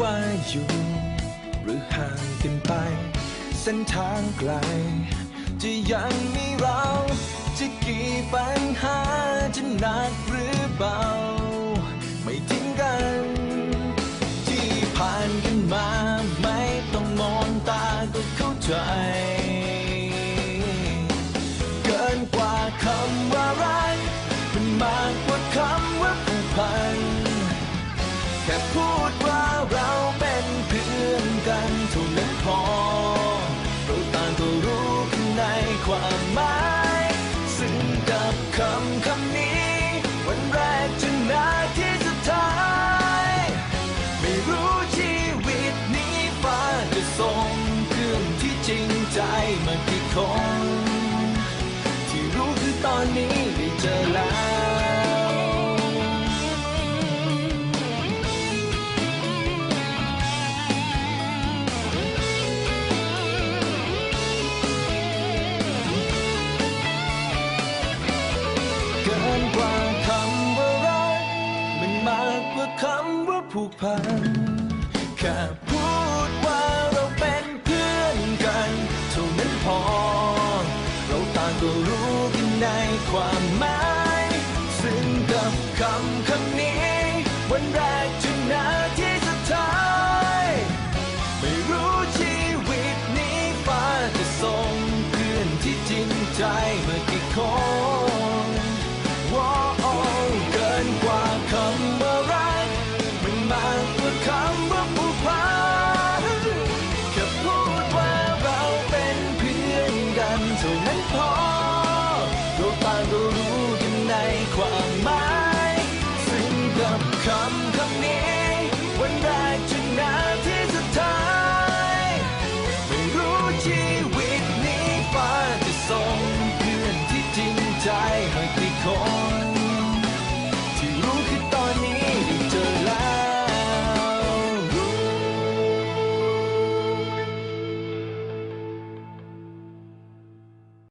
ว่าอยู่ หรือห่างกันไป เส้นทางไกล จะยังมีเรา จะกี่ปัญหาจะหนักหรือเบา ไม่ทิ้งกัน ที่ผ่านกันมาไม่ต้องมองตาก็เข้าใจ เกินกว่าคำ อนนี้ได้เจอแล้วเกินกว่าคำว่ารักมันมากกว่าคำว่าผูกพันแค่พูดว่าเราเป็นเพื่อนกันเท่านั้นพอ ก็รู้กันในความหมายซึ่งกับคำคำนี้ วันแรกจนนาที่สุดท้าย ไม่รู้ชีวิตนี้ฟ้าจะส่งเพื่อนที่จริงใจมากี่คน